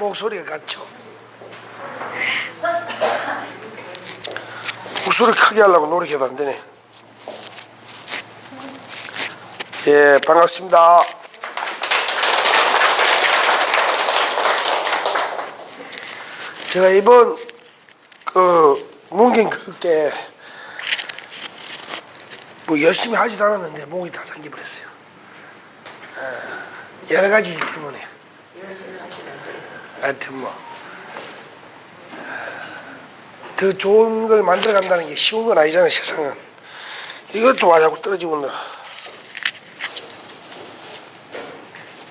목소리가 같죠. 목소리 크게 하려고 노력해도 안 되네. 예, 반갑습니다. 제가 이번 그 문경 교육 때뭐 열심히 하지도 않았는데 목이 다 잠겨버렸어요. 어, 여러 가지 일 때문에. 하여튼 뭐. 더 좋은 걸 만들어 간다는 게 쉬운 건 아니잖아요, 세상은. 이것도 와자고 떨어지고 온다.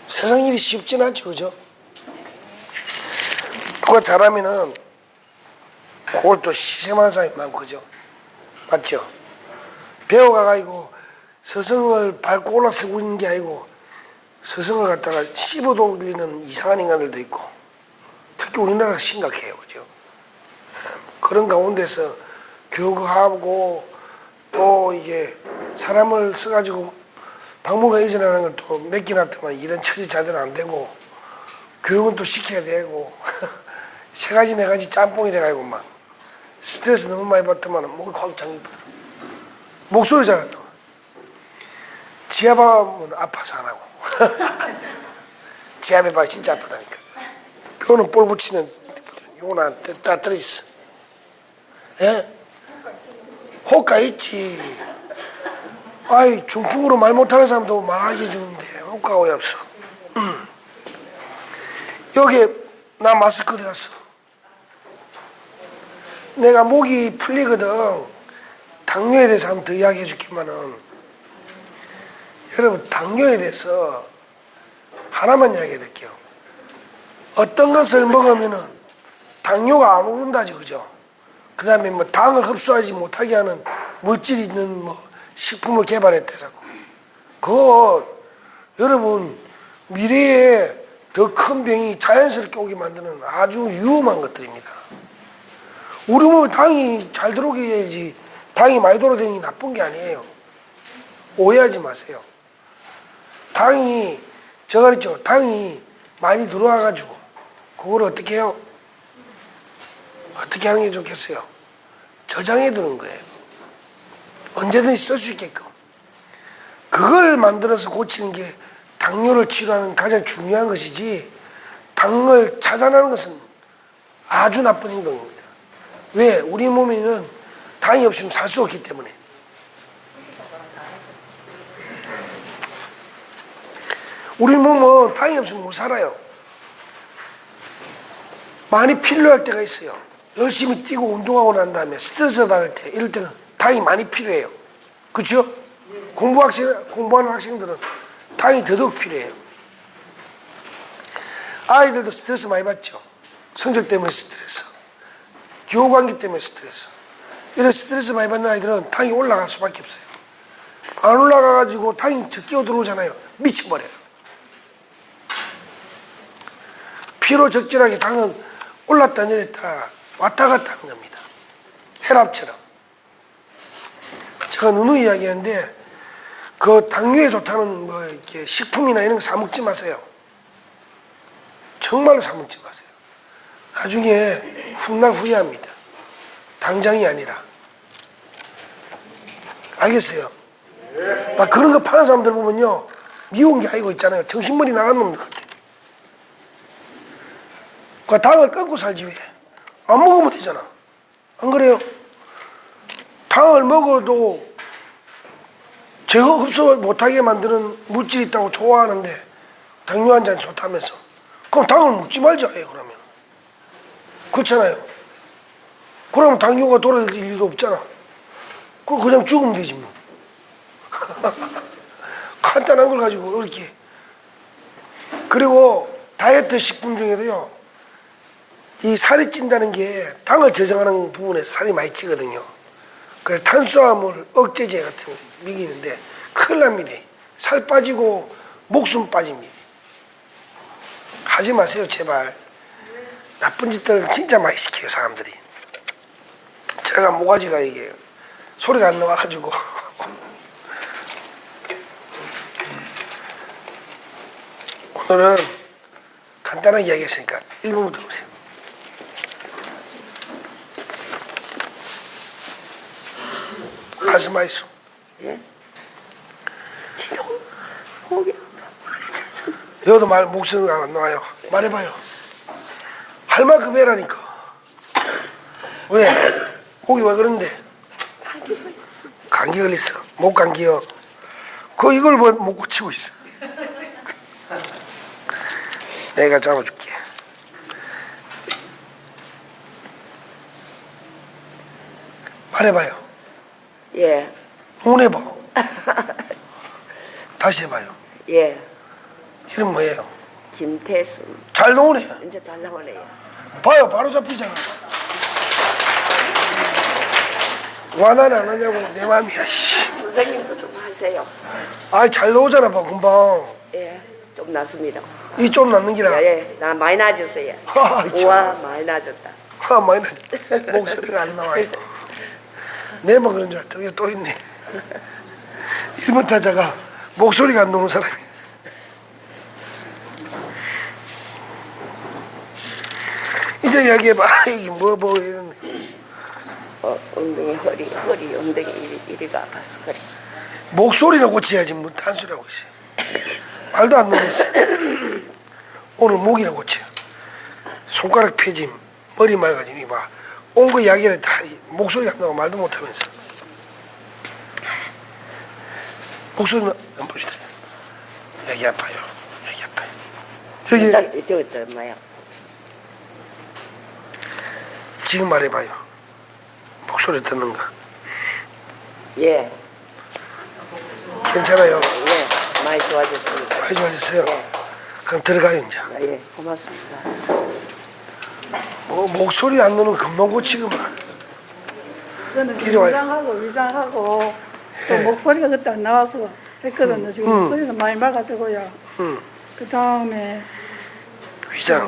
세상 일이 쉽진 않죠, 그죠? 누가 잘하면은 그걸 또 시샘하는 사람이 많고, 그죠? 맞죠? 배워가가지고 스승을 밟고 올라서고 있는 게 아니고 스승을 갖다가 씹어 돌리는 이상한 인간들도 있고 특히 우리나라가 심각해요, 그죠? 그런 가운데서 교육하고 또 이게 사람을 써가지고 박물관 이전하는 것도 몇개 났더만 이런 처리 제대로 안 되고 교육은 또 시켜야 되고 세 가지 네 가지 짬뽕이 돼가지고 막 스트레스 너무 많이 받더만 목이 확 잠기더라. 목소리 잘 안 나와. 지압하면 아파서 안 하고. 지압해봐 진짜 아프다니까. 뼈는 볼 붙이는 요나 다 떨어졌어. 예? 호가 있지. 아이 중풍으로 말 못하는 사람도 말하게 해주는데 호가가 왜 없어? 음. 여기 나 마스크 어디 갔어? 내가 목이 풀리거든. 당뇨에 대해서 한번 더 이야기해 줄게만은 여러분 당뇨에 대해서 하나만 이야기해 드릴게요. 어떤 것을 먹으면은 당뇨가 안 오른다지 그죠? 그 다음에 뭐 당을 흡수하지 못하게 하는 물질이 있는 뭐 식품을 개발했대 자꾸. 그거 여러분 미래에 더 큰 병이 자연스럽게 오게 만드는 아주 위험한 것들입니다. 우리 몸에 당이 잘 들어오게 해야지 당이 많이 돌아다니는 게 나쁜 게 아니에요. 오해하지 마세요. 당이 저 그랬죠. 당이 많이 들어와가지고 그걸 어떻게 해요? 어떻게 하는 게 좋겠어요? 저장해 두는 거예요. 언제든지 쓸 수 있게끔. 그걸 만들어서 고치는 게 당뇨를 치료하는 가장 중요한 것이지 당을 차단하는 것은 아주 나쁜 행동입니다. 왜? 우리 몸에는 당이 없으면 살 수 없기 때문에. 우리 몸은 당이 없으면 못 살아요. 많이 필요할 때가 있어요. 열심히 뛰고 운동하고 난 다음에 스트레스 받을 때 이럴 때는 당이 많이 필요해요. 그렇죠? 공부 학생 공부하는 학생들은 당이 더더욱 필요해요. 아이들도 스트레스 많이 받죠. 성적 때문에 스트레스, 교우 관계 때문에 스트레스. 이런 스트레스 많이 받는 아이들은 당이 올라갈 수밖에 없어요. 안 올라가가지고 당이 적게 들어오잖아요. 미쳐버려요. 피로 적절하게 당은 올랐다 내렸다 왔다 갔다 하는 겁니다. 혈압처럼. 제가 누누이 이야기하는데 그 당뇨에 좋다는 뭐 이렇게 식품이나 이런 거 사 먹지 마세요. 정말로 사 먹지 마세요. 나중에 훗날 후회합니다. 당장이 아니라. 알겠어요? 나 그런 거 파는 사람들 보면요. 미운 게 아니고 있잖아요. 정신머리 나간 놈들 같아. 그 당을 끊고 살지 왜? 안 먹으면 되잖아. 안 그래요? 당을 먹어도 제거 흡수 못하게 만드는 물질이 있다고 좋아하는데 당뇨 환자는 좋다면서. 그럼 당을 먹지 말자 해 그러면. 그렇잖아요. 그러면 당뇨가 돌아들 일도 없잖아. 그럼 그냥 죽으면 되지 뭐. 간단한 걸 가지고 이렇게. 그리고 다이어트 식품 중에도요. 이 살이 찐다는 게 당을 저장하는 부분에서 살이 많이 찌거든요. 그래서 탄수화물 억제제 같은 거 먹이는데 큰일 납니다. 살 빠지고 목숨 빠집니다. 하지 마세요 제발. 나쁜 짓들 진짜 많이 시켜요 사람들이. 제가 모가지가 이게 소리가 안 나와가지고 오늘은 간단하게 이야기했으니까 1분부터 들어보세요. 말씀하시오. 예? 지금 거기 여도 말 목소리가 안 나와요. 말해봐요. 할 만큼 해라니까. 왜? 목이 왜 그런데? 감기 걸렸어. 목 감기요. 그 이걸 뭐 못 고치고 있어. 내가 잡아줄게. 말해봐요. 예, 눈 해봐. 다시 해봐요. 예, 이름 뭐예요? 김태순 잘 나오네. 이제 잘 나오네요. 봐요, 바로 잡히잖아. 와나는 안 하냐고 내. 씨. 선생님도 좀 하세요. 아이 잘 나오잖아, 봐 금방. 예, 좀 낫습니다. 이 좀 낫는 기라. 예, 예, 나 많이 나아졌어요. 아, 참. 우와, 많이 나아졌다. 아, 많이 나. 목소리가 안 나와요. 내만 그런 줄 알았더니 또 있네. 1번 타자가 목소리가 안 나오는 사람이. 이제 이야기해봐. 이게 뭐, 뭐, 이런. 어, 엉덩이, 허리, 허리, 엉덩이 이리, 이리가 아팠어, 그래. 목소리를 고쳐야지 뭐 단수라고 있어. 말도 안 되겠어. 오늘 목이나 고쳐. 손가락 펴짐, 머리 맑아짐 이봐. 온 거 이야기를 다 목소리가 안 나고 말도 못 하면서. 목소리 안 보시다. 여기 아파요. 여기 아파요. 진짜 저것도 얼마야? 지금 말해봐요. 목소리 듣는 거. 예, 괜찮아요. 예, 많이 좋아졌습니다. 많이 좋아졌어요. 예, 그럼 들어가요 이제. 아, 예, 고맙습니다. 뭐 목소리 안 나오면 금방 고치구만. 저는 이리 와요. 위장하고 위장하고 또 목소리가 그때 안 나와서 했거든요. 지금 음. 목소리가 많이 맑아지고요. 응. 그 다음에 위장.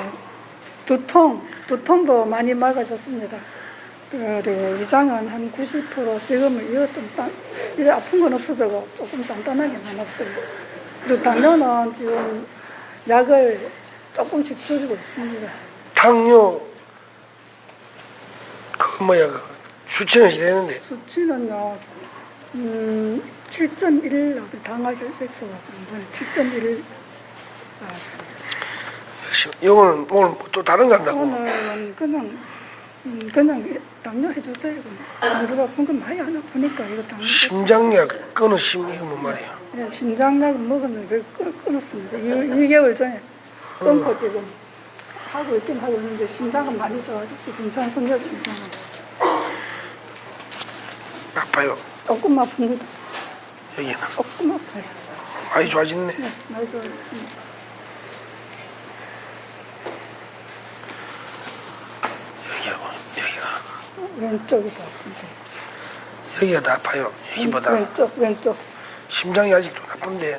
두통, 두통도 많이 맑아졌습니다. 그리고 위장은 한 90% 지금은 이거 좀 단, 이래 아픈 건 없어져고 조금 단단하게 남았어요. 그리고 당뇨는 지금 약을 조금씩 줄이고 있습니다. 당뇨 그 뭐야 그 수치는 되는데 수치는요, 음, 7.1 당하게 했어. 전번에 7.1 나왔어요. 이거는 오늘 뭐또 다른 거 한다고 오늘은 그냥, 음, 그냥 당뇨 해주세요. 그냥. 무릎 아픈 건 많이 안 아프니까 이거 당뇨. 심장약 심 이거 뭐 말이야 예, 심장약 먹었는데 끊, 끊었습니다. 2, 개월 전에 끊고 지금 하고 있긴 하고 있는데 심장은 많이 좋아졌어요. 괜찮습니다. 심장은. 아파요 조금 아픕니다. 여기는 조금 아파요. 많이 좋아졌네 네, 많이 좋아졌습니다. 여기하고 여기가 왼쪽이 더 아픈데. 여기가 더 아파요 여기보다 왼쪽, 왼쪽. 심장이 아직도 나쁜데 야,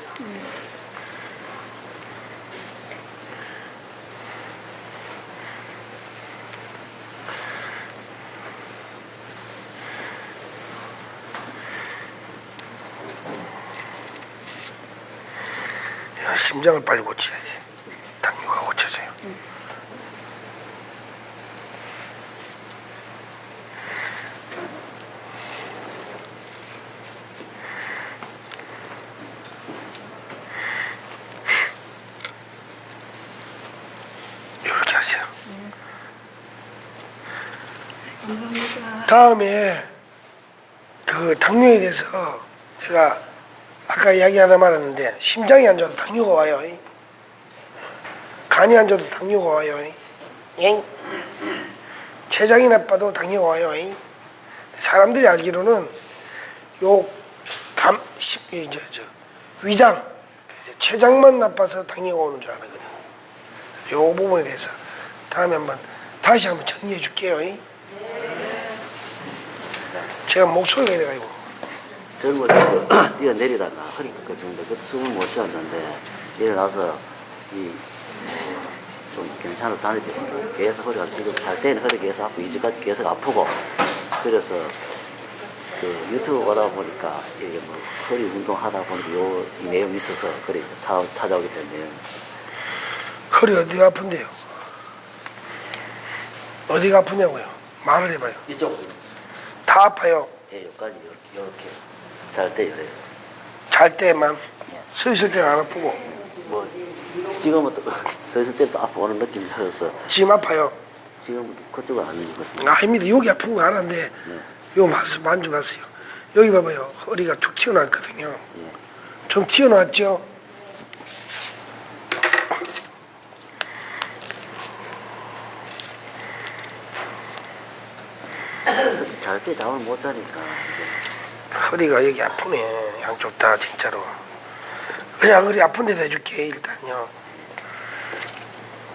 심장을 빨리 고쳐야지. 당뇨가 고쳐져요. 이렇게 하세요. 감사합니다. 다음에 그 당뇨에 대해서 제가 아까 이야기하다 말았는데 심장이 안 좋아도 당뇨가 와요. 이. 간이 안 좋아도 당뇨가 와요. 이. 엥? 췌장이 나빠도 당뇨가 와요. 이. 사람들이 알기로는 요감 저, 저, 위장 췌장만 나빠서 당뇨가 오는 줄 알거든. 요 부분에 대해서 다음에 한번 다시 한번 정리해 줄게요. 이. 제가 목소리가 이래가지고 젊을 때 뛰어내리다가 허리 그 정도 그 숨을 못 쉬었는데 일어나서 이좀 괜찮아 다닐 때 계속 허리가 지금 잘 때는 허리 계속 아프고 이제까지 계속 아프고 그래서 그 유튜브 보다 보니까 이게 뭐 허리 운동하다 보니까 요 이 내용이 있어서 그래 이제 차, 찾아오게 됐네요. 허리 어디가 아픈데요? 어디가 아프냐고요? 말을 해봐요. 이쪽 다 아파요. 예, 여기까지 이렇게 잘 때 이래요. 잘 때만 서 있을 때는 안 아프고 뭐 지금은 또 서 있을 때도 아프는 느낌이 들어서 지금 아파요. 지금 그쪽은 안 입었습니다. 아닙니다. 여기 아픈 거 알았는데 요 마스 만져봤어요. 여기 봐봐요. 허리가 툭 튀어나왔거든요. 예. 좀 튀어나왔죠? 잘 때 잠을 못 자니까 이제 허리가 여기 아프네. 양쪽 다 진짜로. 그냥 허리 아픈 데도 해줄게 일단요.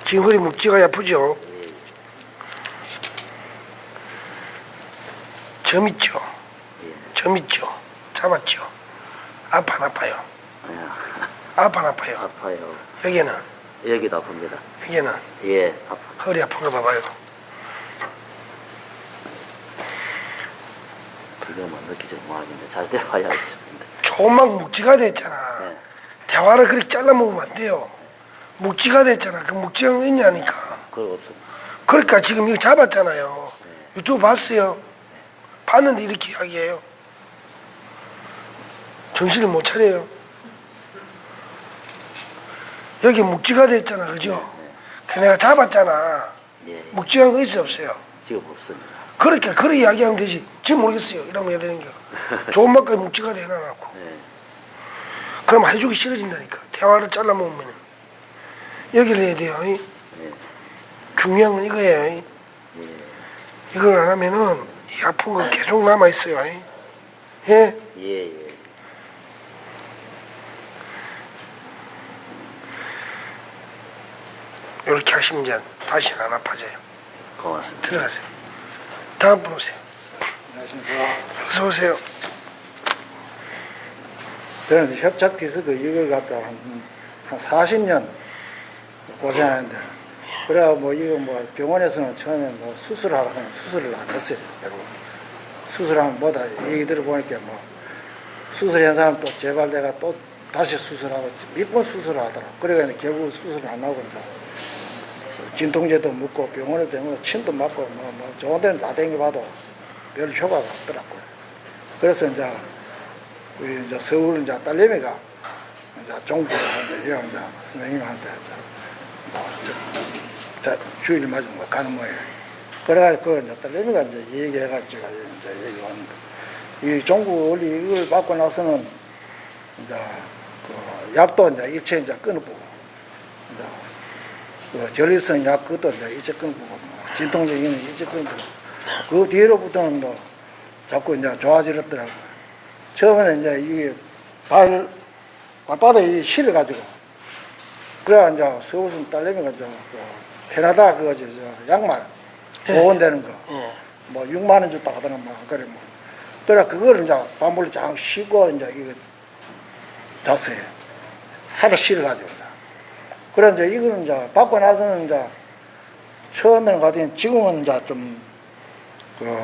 지금 허리 묵지가 아프죠? 점 있죠? 점 있죠? 잡았죠? 아파 안 아파요? 아파 안 아파요? 아파요. 여기는 여기도 아픕니다. 여기는 예, 아파. 허리 아픈 거 봐봐요. 지금은 느끼지 못하는데 잘때 봐야 있습니다. 조금만 묵지가 됐잖아. 네. 대화를 그렇게 잘라 먹으면 안 돼요. 묵지가 됐잖아. 그 묵지가 있냐니까. 그거 없습니다. 그러니까 지금 이거 잡았잖아요. 유튜브 봤어요. 봤는데 이렇게 이야기해요. 정신을 못 차려요. 여기 묵지가 됐잖아. 그죠? 그 내가 잡았잖아. 예, 예. 묵지한 거 있어 없어요? 지금 없습니다. 그렇게 이야기하면 되지. 지금 모르겠어요. 이러면 해야 되는 거. 좋은 맛까지 묵지가 돼 해놔놓고. 예, 그럼 해주기 싫어진다니까. 대화를 잘라먹으면. 여기를 해야 돼요. 이. 중요한 건 이거예요. 이. 이걸 안 하면은 이 아픈 거 계속 남아 있어요. 이. 예? 예, 예. 이렇게 하시면 이제 다시는 안 아파져요. 고맙습니다. 들어가세요. 다음 분 오세요. 어서 오세요. 저는 협착 디스크 이걸 갖다 한, 한 40년 고생하는데, 그래야 뭐 이거 뭐 병원에서는 처음에 뭐 수술하라고 하면 수술을 안 했어요. 수술하면 뭐다 얘기 들어보니까 뭐 수술한 사람 또 재발돼가 또 다시 수술하고 몇 번 수술을 하더라고. 그래가 결국 수술을 안 하고 이제 진통제도 묻고 병원에 되면 침도 맞고 뭐, 뭐 좋은 데는 다 댕겨봐도 별 효과가 없더라고요. 그래서 이제 우리 이제 서울 이제 딸내미가 이제 종부한테 형 이제 선생님한테 이제 뭐 주일 맞으면 뭐 가는 모양. 그래가지고 그 이제 딸내미가 이제 얘기해가지고 이제 얘기 오는 거. 이 종구 원리 이걸 받고 나서는 이제 그 약도 이제 일체 이제 끊어보고 이제 그 전립선 약 그것도 이제 뭐 진통제기는 일체 끊어보고 그 뒤로부터는 뭐 자꾸 이제 좋아지더라고요. 처음에는 이제 이게 발, 발바닥에 실어가지고, 그래, 이제 서울순 딸내미가 이제 그 캐나다 그거 저, 저 양말, 보온되는 거, 예. 뭐 6만 원 줬다 하더나 뭐, 그래 뭐. 그래, 그거를 이제 반불로 장 쉬고 이제 이거 잤어요. 하나 실어가지고. 이제. 그래, 이제 이거는 이제 받고 나서는 이제 처음에는 가더니 지금은 이제 좀, 그,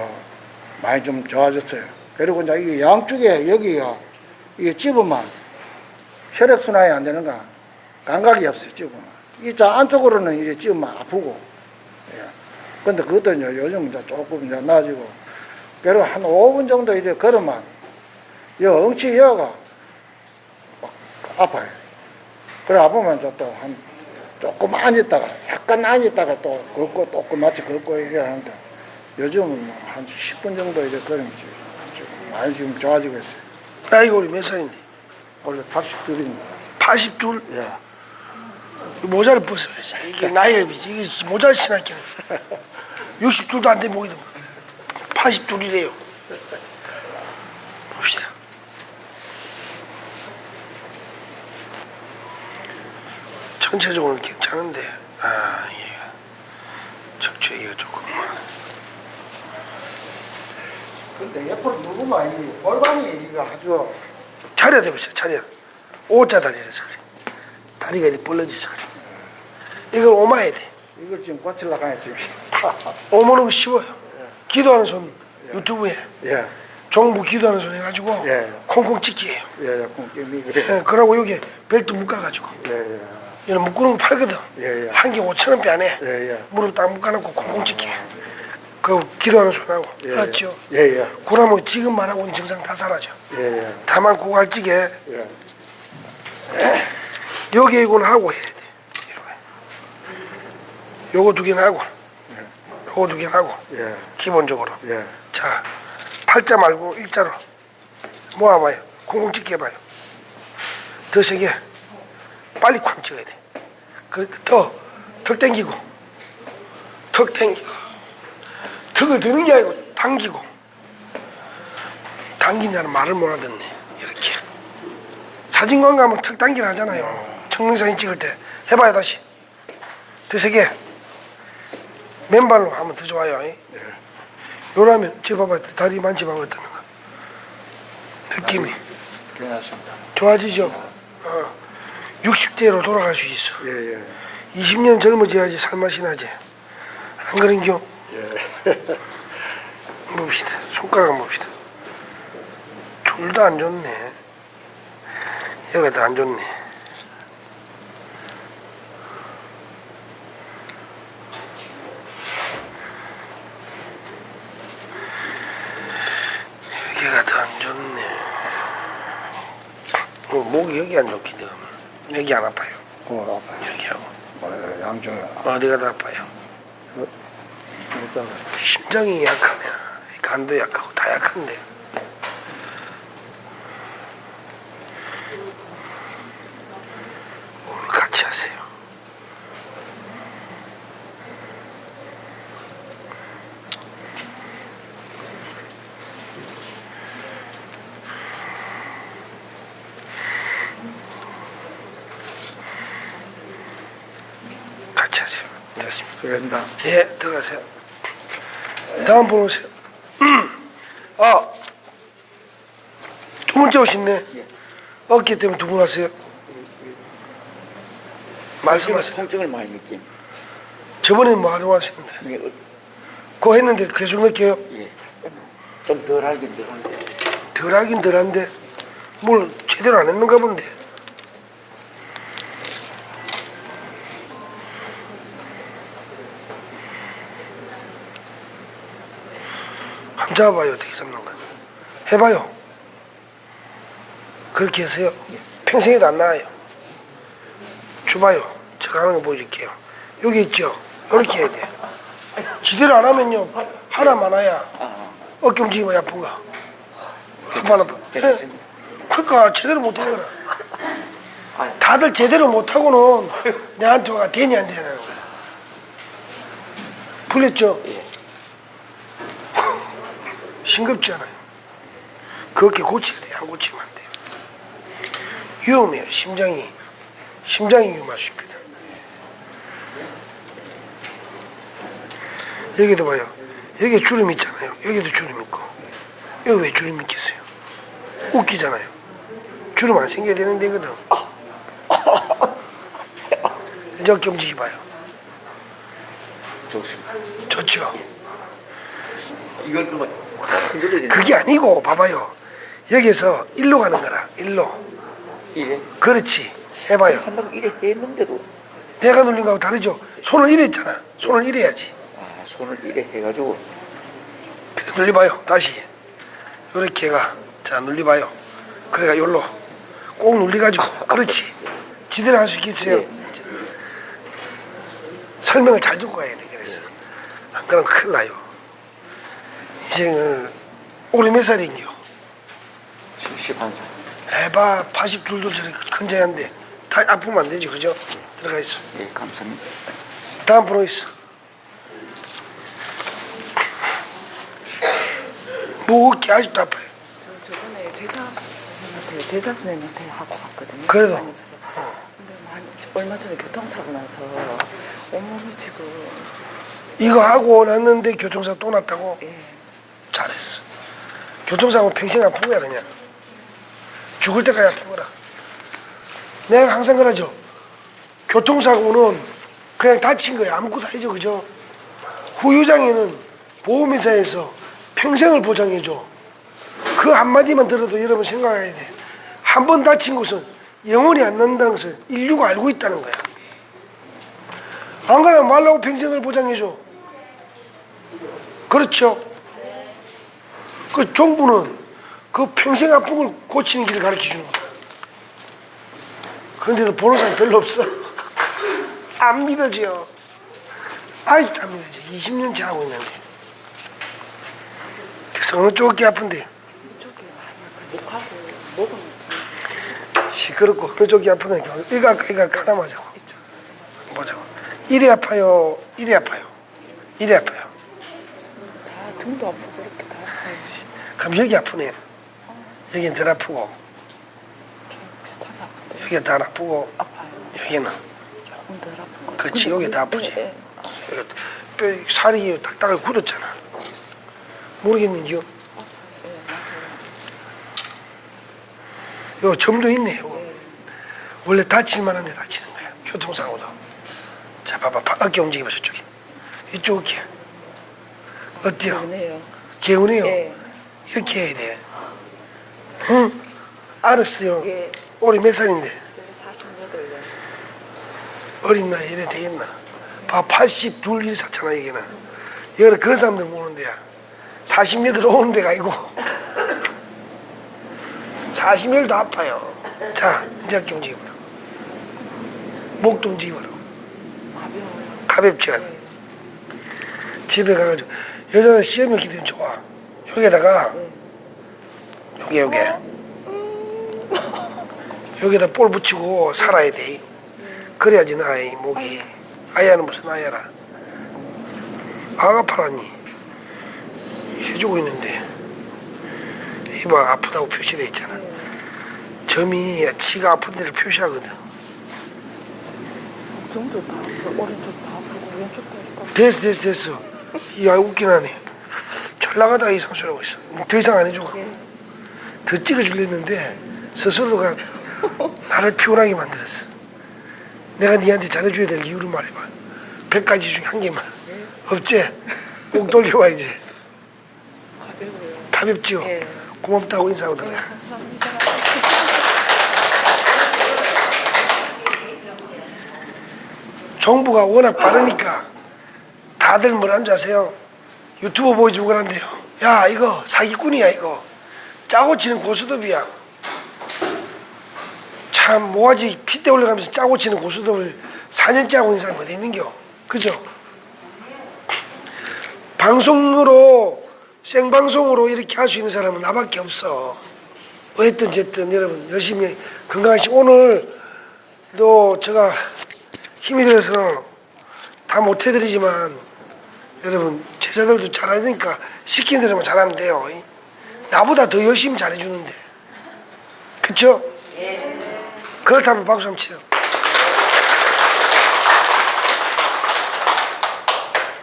많이 좀 좋아졌어요. 그리고 이제 이 양쪽에 여기가 이게 찝으면 혈액 순환이 안 되는가 감각이 없어요, 찝으면. 이저 안쪽으로는 이게 찝으면 아프고. 예. 근데 그것도 이제 요즘 이제 조금 이제 나아지고. 그리고 한 5분 정도 이래 걸으면 이 엉치 여가 막 아파요. 그래 아프면 이제 또한 조금 앉았다가 약간 앉았다가 또 걷고 또 마치 걷고 이래 하는데 요즘은 뭐 한 10분 정도 이래 걸으면 지금 많이 지금 좋아지고 있어요. 나이가 우리 몇 살인데? 원래 82입니다. 82? 예. 모자를 벗어야지. 이게 나이가 비지. 이게 모자를 신었기는. 62도 안돼 보이더만. 82이래요. 봅시다. 전체적으로 괜찮은데, 아, 이게, 척추기가 조금만. 근데 옆으로 누구만 이 골반이 이거 아주 차려 대보세요, 차려. 오자 다리래, 차려. 다리가 이렇게 벌러져서 그래. 이걸 오마야 돼. 이걸 지금 고치려고 하네 지금. 오모는 거 쉬워요. 기도하는 손 유튜브에 예, 정부 기도하는 손 해가지고 예. 콩콩 찍기예요. 예, 예, 그래. 예, 그러고 여기 벨트 묶어가지고 예, 예. 이런 거 팔거든. 예, 예. 한 개 5천 원 빼네. 예, 예. 무릎 딱 묶어놓고 찍게. 그 기도하는 소리하고. 예, 알았죠? 예, 예. 그러면 지금 말하고 있는 증상 다 사라져. 예, 예. 다만 고갈찌개 예. 여기 이건 하고 해야 돼. 요거 두 개는 하고. 요거 두 개는 하고. 예. 기본적으로. 예. 자, 팔자 말고 일자로 모아봐요. 찍게 해봐요. 더 세게. 빨리 쾅 찍어야 돼. 그, 더, 턱 당기고. 턱 당기고. 턱을 드는 게 아니고 당기고. 당긴다는 말을 못 알아듣네. 이렇게. 사진관 가면 턱 당기라 하잖아요. 청능사진 찍을 때. 해봐요, 다시. 더 세게. 맨발로 하면 더 좋아요. 이. 요라면 저 봐봐 다리 만져봐봐 어떠는가 느낌이 괜찮습니다. 좋아지죠 어. 60대로 돌아갈 수 있어. 예, 예. 20년 젊어져야지 살맛이 나지. 안 그런겨? 예. 봅시다. 손가락 한번 봅시다. 둘 다 안 좋네. 얘가 더안 좋네. 여기가 더안 좋네. 어, 목이 여기 안해 여기 안 아파요? 어. 여기하고. 어, 양쪽에. 어디가 더 아파요. 일단 심장이 약하면 간도 약하고 다 약한데 오늘 같이 하세요. 같이 하세요. 됐습니다. 수고했다. 예, 들어가세요. 다음 분 오세요. 아, 두 번째 오셨네. 어깨 때문에 두 분 왔어요. 말씀하세요. 통증을 많이 느낀. 저번에 뭐 하러 왔었는데? 이게 그거 했는데 계속 느껴요? 예. 좀 덜 하긴 덜 한데. 덜 하긴 덜한데 뭘 제대로 안 했는가 본데. 한번 잡아봐요 어떻게 잡는 거야. 해봐요. 그렇게 해서요. 평생에도 안 나와요. 줘봐요. 제가 하는 거 보여줄게요. 여기 있죠. 이렇게 해야 돼. 지대로 안 하면요. 하나 많아야 어깨 움직임이 아픈가. 후반 아파. 예. 그러니까 제대로 못한 거라. 다들 제대로 못하고는 내한테 와가 되냐 안 거야. 풀렸죠? 싱겁지 않아요. 그렇게 고쳐야 돼. 안 고치면 안 돼요. 위험해요. 심장이. 심장이 위험할 수 있거든. 여기도 봐요. 여기에 주름 있잖아요. 여기도 주름 있고. 여기 왜 주름 있겠어요? 웃기잖아요. 주름 안 생겨야 되는 데거든. 어깨 움직이 봐요. 좋습니다. 좋죠? 이걸 되는. 그게 아니고 봐봐요. 여기서 일로 가는 거라. 일로. 이래. 그렇지. 해봐요. 한다고 이래 했는데도 내가 눌린 거하고 다르죠? 손을 이래 했잖아. 손을 이래 해야지. 아, 손을 이래 해가지고 그래, 눌려봐요. 다시. 요렇게 해가. 자, 눌려봐요. 그래가 요로. 꼭 눌려가지고. 그렇지. 지대로 할 수 있겠어요? 네. 설명을 잘 듣고 가야 돼. 그래서. 안 그러면 큰일 나요. 인생을 올해 몇 살인겨? 71살. 해봐. 82도 저렇게 건장한데. 다 아프면 안 되지. 그죠? 들어가 있어. 예, 감사합니다. 다음 프로 있어. 무겁게 아직도 아파요. 저번에 제자 선생님한테 제자 선생님한테 하고 갔거든요. 그래도? 많이 없어. 근데 많이, 얼마 전에 교통사고 나서 온몸이 지금 이거 하고 났는데 교통사고 또 났다고? 예. 잘했어. 교통사고는 평생 아픈 거야 그냥. 죽을 때까지 아픈 거라. 내가 항상 그러죠. 교통사고는 그냥 다친 거야. 아무것도 아니죠. 그죠? 후유장애는 보험회사에서 평생을 보장해줘. 그 한마디만 들어도 여러분 생각해야 돼. 한 번 다친 것은 영원히 안 난다는 것을 인류가 알고 있다는 거야. 안 그러면 말라고 평생을 보장해줘. 그렇죠? 그 정부는 그 평생 걸 고치는 길을 가르쳐 주는 거야. 그런데도 보는 사람이 별로 없어. 안 믿어져. 아이, 안 믿어져. 20년째 하고 있는데. 그래서 어느 쪽이 아픈데? 시끄럽고 어느 쪽이 아프다니까. 이거 이거 아까 하나 맞아. 보자고. 이리 아파요. 이리 아파요. 이리 아파요. 다 등도 아프고 이렇게 다 아파요. 그럼 여기 아프네. 여기는 덜 아프고 좀 비슷하게 아픈데 여기가 덜 아프고 아파요. 여기는 조금 덜 아픈 거. 그렇지, 여기 다 그- 아프지. 여기 뼈 살이 딱딱하게 굳었잖아. 모르겠는지요? 예, 맞아요. 요 점도 있네. 요 원래 다칠 만 한 데 다치는 거야. 교통사고도. 자, 봐봐. 바- 어깨 움직여봐, 저쪽에. 이쪽 어깨. 어때요? 그러네요. 개운해요? 예. 이렇게 해야 돼. 응? 알았어요. 예. 올해 몇 살인데? 저 48년. 어린 나이에 이래 되겠나? 봐, 82일 샀잖아, 여기는. 여기는 그 사람들 모는 데야. 48 오는 데가 아니고. 40일도 아파요. 자, 이제 어깨 움직여봐라. 목도 움직여봐라. 가벼워요. 가볍지 않아. 집에 가가지고 여자는 시험이 때문에 좋아. 여기에다가 여기 여기 여기다 볼 붙이고 살아야 돼. 그래야지 나이 목이 아야는 무슨 아야라. 아가 파라니 해주고 있는데 이봐 아프다고 표시돼 있잖아. 점이 치가 아픈 데를 표시하거든. 등도 다 아프고 오른쪽 다 아프고 왼쪽도 아프고. 됐어 됐어 됐어 야 웃긴 하네 잘 나가다 이 선수라고 있어 더 이상 안 해줘 더 찍어줄랬는데 스스로가 나를 피곤하게 만들었어 내가 니한테 잘해줘야 될 이유를 말해봐 100가지 중에 한 개만 없지? 목 돌려봐 이제 가벼워요. 가볍지요? 예. 고맙다고 인사하고 들어가 감사합니다. 정부가 워낙 빠르니까 다들 뭐라는 줄 아세요? 유튜브 보여주고 그런데요. 야 이거 사기꾼이야 이거. 짜고 치는 고수톱이야. 참 모가지 핏대 올라가면서 짜고 치는 고수톱을 4년째 하고 있는 사람이 어디 있는겨? 그죠? 방송으로 생방송으로 이렇게 할 수 있는 사람은 나밖에 없어. 어쨌든 어쨌든 여러분 열심히 건강하시고 오늘도 제가 힘이 들어서 다 못해드리지만 여러분 제자들도 잘하니까 시키는 대로만 잘하면 돼요. 나보다 더 열심히 잘해주는데 그쵸? 그렇다면 박수 한번 치요.